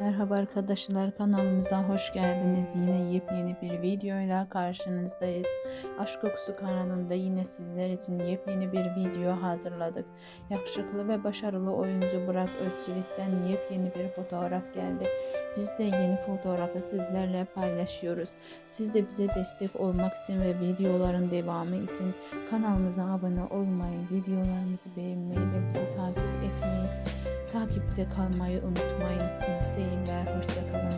Merhaba arkadaşlar kanalımıza hoş geldiniz. Yine yepyeni bir videoyla karşınızdayız. Aşk Kokusu kanalında yine sizler için yepyeni bir video hazırladık. Yakışıklı ve başarılı oyuncu Burak Özçivit'ten yepyeni bir fotoğraf geldi. Biz de yeni fotoğrafı sizlerle paylaşıyoruz. Siz de bize destek olmak için ve videoların devamı için kanalımıza abone olmayı, videolarımızı beğenmeyi ve bizi Takipte kalmayı unutmayın. İyi seyirler. Hoşçakalın.